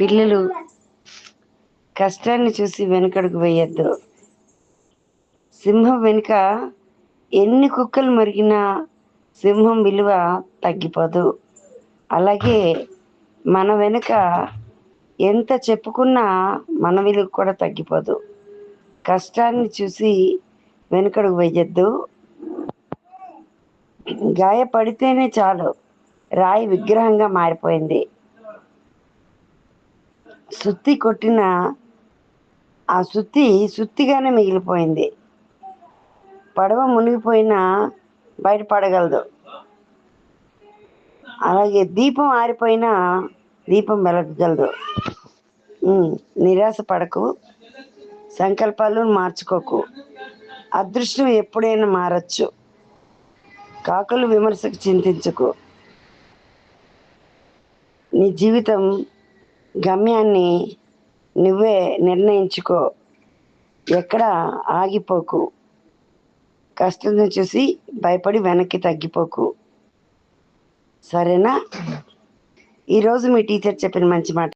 పిల్లలు కష్టాన్ని చూసి వెనుకడుగు వేయద్దు. సింహం వెనుక ఎన్ని కుక్కలు మరిగినా సింహం విలువ తగ్గిపోదు. అలాగే మన వెనుక ఎంత చెప్పుకున్నా మన విలువ కూడా తగ్గిపోదు. కష్టాన్ని చూసి వెనుకడుగు వేయద్దు. గాయపడితేనే చాలు. రాయి విగ్రహంగా మారిపోయింది. సుత్తి కొట్టిన ఆ సుత్తి సుత్తిగానే మిగిలిపోయింది. పడవ మునిగిపోయినా బయటపడగలదు అలాగే దీపం ఆరిపోయినా దీపం వెలగగలదు. నిరాశ పడకు. సంకల్పాలు మార్చుకోకు. అదృష్టం ఎప్పుడైనా మారచ్చు. కాకులు విమర్శకు చింతించకు. నీ జీవితం గమ్యాన్ని నువ్వే నిర్ణయించుకో. ఎక్కడ ఆగిపోకు. కష్టం చూసి భయపడి వెనక్కి తగ్గిపోకు. సరేనా? ఈరోజు మీ టీచర్ చెప్పిన మంచి మాట